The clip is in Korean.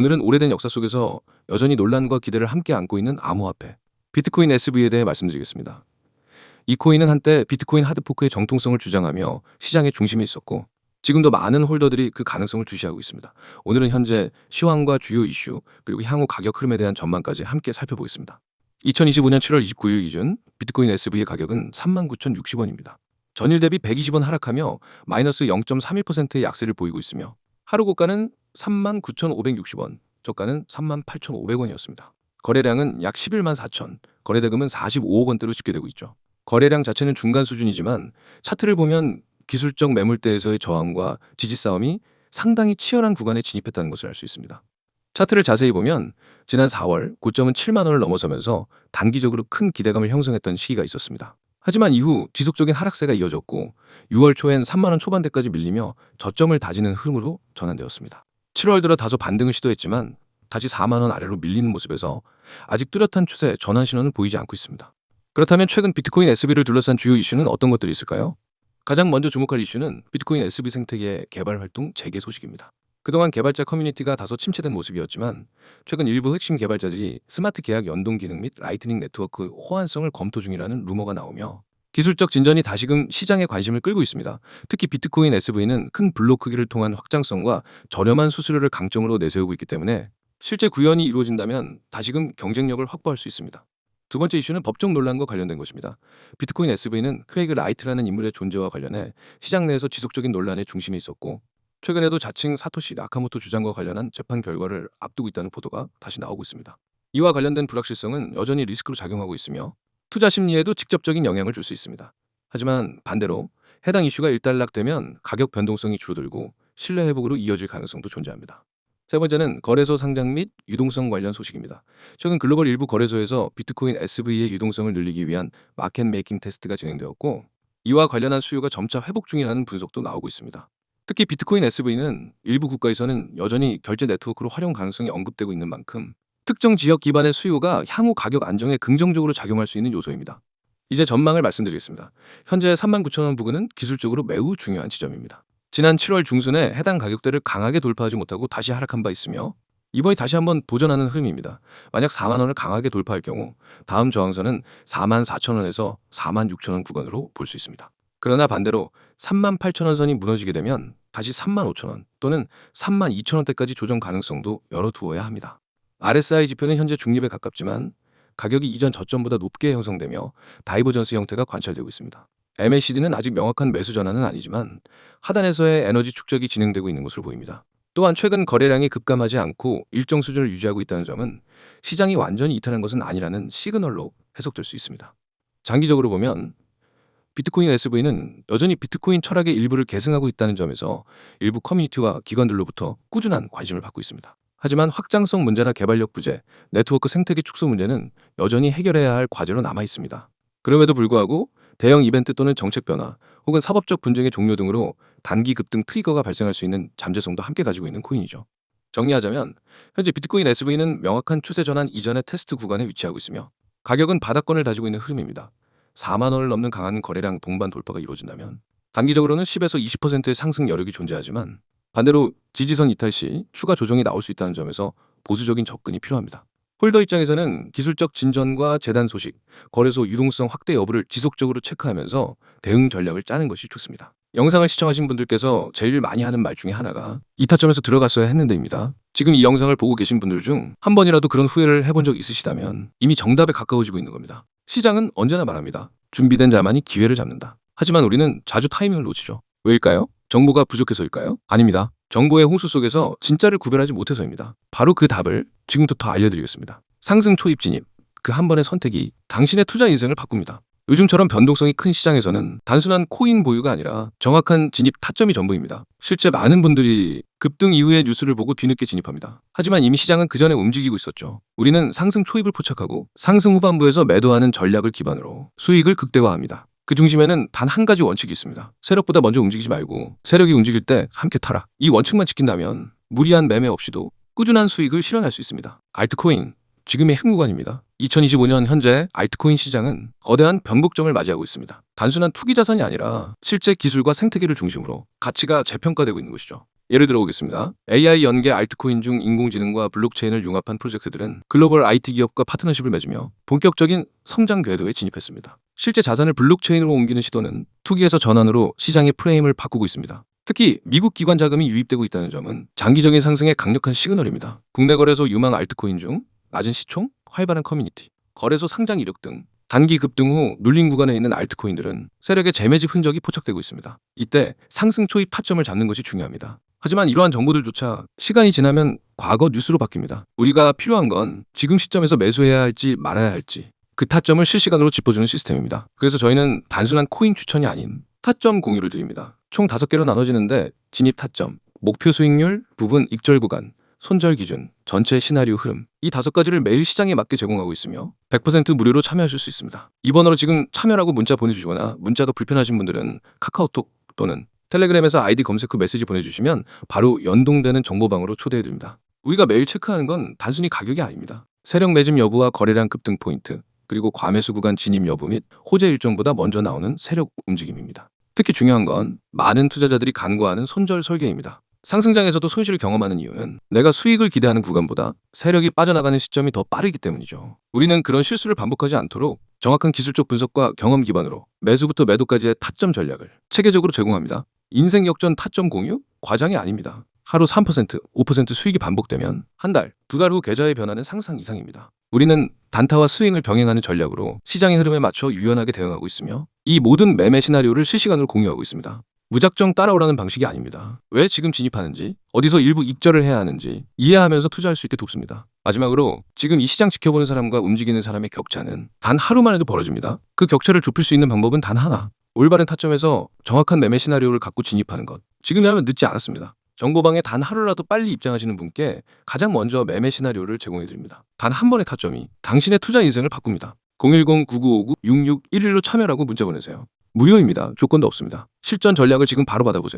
오늘은 오래된 역사 속에서 여전히 논란과 기대를 함께 안고 있는 암호화폐 비트코인 SV에 대해 말씀드리겠습니다. 이 코인은 한때 비트코인 하드포크의 정통성을 주장하며 시장의 중심에 있었고 지금도 많은 홀더들이 그 가능성을 주시하고 있습니다. 오늘은 현재 시황과 주요 이슈 그리고 향후 가격 흐름에 대한 전망까지 함께 살펴보겠습니다. 2025년 7월 29일 기준 비트코인 SV의 가격은 39,060원입니다. 전일 대비 120원 하락하며 마이너스 0.31%의 약세를 보이고 있으며 하루 고가는 39,560원, 저가는 38,500원이었습니다. 거래량은 약 11만 4천, 거래대금은 45억 원대로 집계되고 있죠. 거래량 자체는 중간 수준이지만 차트를 보면 기술적 매물대에서의 저항과 지지 싸움이 상당히 치열한 구간에 진입했다는 것을 알 수 있습니다. 차트를 자세히 보면 지난 4월 고점은 7만 원을 넘어서면서 단기적으로 큰 기대감을 형성했던 시기가 있었습니다. 하지만 이후 지속적인 하락세가 이어졌고 6월 초엔 3만 원 초반대까지 밀리며 저점을 다지는 흐름으로 전환되었습니다. 7월 들어 다소 반등을 시도했지만 다시 4만 원 아래로 밀리는 모습에서 아직 뚜렷한 추세 전환 신호는 보이지 않고 있습니다. 그렇다면 최근 비트코인 SB를 둘러싼 주요 이슈는 어떤 것들이 있을까요? 가장 먼저 주목할 이슈는 비트코인 SB 생태계의 개발 활동 재개 소식입니다. 그동안 개발자 커뮤니티가 다소 침체된 모습이었지만 최근 일부 핵심 개발자들이 스마트 계약 연동 기능 및 라이트닝 네트워크 호환성을 검토 중이라는 루머가 나오며 기술적 진전이 다시금 시장의 관심을 끌고 있습니다. 특히 비트코인 SV는 큰 블록 크기를 통한 확장성과 저렴한 수수료를 강점으로 내세우고 있기 때문에 실제 구현이 이루어진다면 다시금 경쟁력을 확보할 수 있습니다. 두 번째 이슈는 법적 논란과 관련된 것입니다. 비트코인 SV는 크레이그 라이트라는 인물의 존재와 관련해 시장 내에서 지속적인 논란의 중심에 있었고 최근에도 자칭 사토시 나카모토 주장과 관련한 재판 결과를 앞두고 있다는 보도가 다시 나오고 있습니다. 이와 관련된 불확실성은 여전히 리스크로 작용하고 있으며 투자 심리에도 직접적인 영향을 줄 수 있습니다. 하지만 반대로 해당 이슈가 일단락되면 가격 변동성이 줄어들고 신뢰 회복으로 이어질 가능성도 존재합니다. 세 번째는 거래소 상장 및 유동성 관련 소식입니다. 최근 글로벌 일부 거래소에서 비트코인 SV의 유동성을 늘리기 위한 마켓 메이킹 테스트가 진행되었고 이와 관련한 수요가 점차 회복 중이라는 분석도 나오고 있습니다. 특히 비트코인 SV는 일부 국가에서는 여전히 결제 네트워크로 활용 가능성이 언급되고 있는 만큼 특정 지역 기반의 수요가 향후 가격 안정에 긍정적으로 작용할 수 있는 요소입니다. 이제 전망을 말씀드리겠습니다. 현재 39,000원 부근은 기술적으로 매우 중요한 지점입니다. 지난 7월 중순에 해당 가격대를 강하게 돌파하지 못하고 다시 하락한 바 있으며 이번에 다시 한번 도전하는 흐름입니다. 만약 4만 원을 강하게 돌파할 경우 다음 저항선은 4만 4천 원에서 4만 6천 원 구간으로 볼 수 있습니다. 그러나 반대로 3만 8천 원 선이 무너지게 되면 다시 3만 5천 원 또는 3만 2천 원대까지 조정 가능성도 열어두어야 합니다. RSI 지표는 현재 중립에 가깝지만 가격이 이전 저점보다 높게 형성되며 다이버전스 형태가 관찰되고 있습니다. MACD는 아직 명확한 매수 전환은 아니지만 하단에서의 에너지 축적이 진행되고 있는 것으로 보입니다. 또한 최근 거래량이 급감하지 않고 일정 수준을 유지하고 있다는 점은 시장이 완전히 이탈한 것은 아니라는 시그널로 해석될 수 있습니다. 장기적으로 보면 비트코인 SV는 여전히 비트코인 철학의 일부를 계승하고 있다는 점에서 일부 커뮤니티와 기관들로부터 꾸준한 관심을 받고 있습니다. 하지만 확장성 문제나 개발력 부재, 네트워크 생태계 축소 문제는 여전히 해결해야 할 과제로 남아 있습니다. 그럼에도 불구하고 대형 이벤트 또는 정책 변화 혹은 사법적 분쟁의 종료 등으로 단기 급등 트리거가 발생할 수 있는 잠재성도 함께 가지고 있는 코인이죠. 정리하자면 현재 비트코인 SV는 명확한 추세 전환 이전의 테스트 구간에 위치하고 있으며 가격은 바닥권을 다지고 있는 흐름입니다. 4만 원을 넘는 강한 거래량 동반 돌파가 이루어진다면 단기적으로는 10에서 20%의 상승 여력이 존재하지만 반대로 지지선 이탈 시 추가 조정이 나올 수 있다는 점에서 보수적인 접근이 필요합니다. 홀더 입장에서는 기술적 진전과 재단 소식, 거래소 유동성 확대 여부를 지속적으로 체크하면서 대응 전략을 짜는 것이 좋습니다. 영상을 시청하신 분들께서 제일 많이 하는 말 중에 하나가 이 타점에서 들어갔어야 했는데입니다. 지금 이 영상을 보고 계신 분들 중 한 번이라도 그런 후회를 해본 적 있으시다면 이미 정답에 가까워지고 있는 겁니다. 시장은 언제나 말합니다. 준비된 자만이 기회를 잡는다. 하지만 우리는 자주 타이밍을 놓치죠. 왜일까요? 정보가 부족해서일까요? 아닙니다. 정보의 홍수 속에서 진짜를 구별하지 못해서입니다. 바로 그 답을 지금부터 알려드리겠습니다. 상승 초입 진입. 그 한 번의 선택이 당신의 투자 인생을 바꿉니다. 요즘처럼 변동성이 큰 시장에서는 단순한 코인 보유가 아니라 정확한 진입 타점이 전부입니다. 실제 많은 분들이 급등 이후의 뉴스를 보고 뒤늦게 진입합니다. 하지만 이미 시장은 그 전에 움직이고 있었죠. 우리는 상승 초입을 포착하고 상승 후반부에서 매도하는 전략을 기반으로 수익을 극대화합니다. 그 중심에는 단 한 가지 원칙이 있습니다. 세력보다 먼저 움직이지 말고 세력이 움직일 때 함께 타라. 이 원칙만 지킨다면 무리한 매매 없이도 꾸준한 수익을 실현할 수 있습니다. 알트코인 지금의 흥구관입니다. 2025년 현재 알트코인 시장은 거대한 변곡점을 맞이하고 있습니다. 단순한 투기 자산이 아니라 실제 기술과 생태계를 중심으로 가치가 재평가되고 있는 것이죠. 예를 들어 보겠습니다. AI 연계 알트코인 중 인공지능과 블록체인을 융합한 프로젝트들은 글로벌 IT 기업과 파트너십을 맺으며 본격적인 성장 궤도에 진입했습니다. 실제 자산을 블록체인으로 옮기는 시도는 투기에서 전환으로 시장의 프레임을 바꾸고 있습니다. 특히 미국 기관 자금이 유입되고 있다는 점은 장기적인 상승의 강력한 시그널입니다. 국내 거래소 유망 알트코인 중 낮은 시총, 활발한 커뮤니티, 거래소 상장 이력 등 단기 급등 후 눌린 구간에 있는 알트코인들은 세력의 재매집 흔적이 포착되고 있습니다. 이때 상승 초입 타점을 잡는 것이 중요합니다. 하지만 이러한 정보들조차 시간이 지나면 과거 뉴스로 바뀝니다. 우리가 필요한 건 지금 시점에서 매수해야 할지 말아야 할지 그 타점을 실시간으로 짚어주는 시스템입니다. 그래서 저희는 단순한 코인 추천이 아닌 타점 공유를 드립니다. 총 5개로 나눠지는데 진입 타점, 목표 수익률, 부분 익절 구간, 손절 기준, 전체 시나리오 흐름 이 다섯 가지를 매일 시장에 맞게 제공하고 있으며 100% 무료로 참여하실 수 있습니다. 이 번호로 지금 참여라고 문자 보내주시거나 문자가 불편하신 분들은 카카오톡 또는 텔레그램에서 아이디 검색 후 메시지 보내주시면 바로 연동되는 정보방으로 초대해드립니다. 우리가 매일 체크하는 건 단순히 가격이 아닙니다. 세력 매집 여부와 거래량 급등 포인트, 그리고 과매수 구간 진입 여부 및 호재 일정보다 먼저 나오는 세력 움직임입니다. 특히 중요한 건 많은 투자자들이 간과하는 손절 설계입니다. 상승장에서도 손실을 경험하는 이유는 내가 수익을 기대하는 구간보다 세력이 빠져나가는 시점이 더 빠르기 때문이죠. 우리는 그런 실수를 반복하지 않도록 정확한 기술적 분석과 경험 기반으로 매수부터 매도까지의 타점 전략을 체계적으로 제공합니다. 인생 역전 타점 공유? 과장이 아닙니다. 하루 3%, 5% 수익이 반복되면 한 달, 두 달 후 계좌의 변화는 상상 이상입니다. 우리는 단타와 스윙을 병행하는 전략으로 시장의 흐름에 맞춰 유연하게 대응하고 있으며 이 모든 매매 시나리오를 실시간으로 공유하고 있습니다. 무작정 따라오라는 방식이 아닙니다. 왜 지금 진입하는지, 어디서 일부 익절을 해야 하는지 이해하면서 투자할 수 있게 돕습니다. 마지막으로 지금 이 시장 지켜보는 사람과 움직이는 사람의 격차는 단 하루만 해도 벌어집니다. 그 격차를 좁힐 수 있는 방법은 단 하나. 올바른 타점에서 정확한 매매 시나리오를 갖고 진입하는 것. 지금이라면 늦지 않았습니다. 정보방에 단 하루라도 빨리 입장하시는 분께 가장 먼저 매매 시나리오를 제공해 드립니다. 단 한 번의 타점이 당신의 투자 인생을 바꿉니다. 010-9959-6611로 참여라고 문자 보내세요. 무료입니다. 조건도 없습니다. 실전 전략을 지금 바로 받아보세요.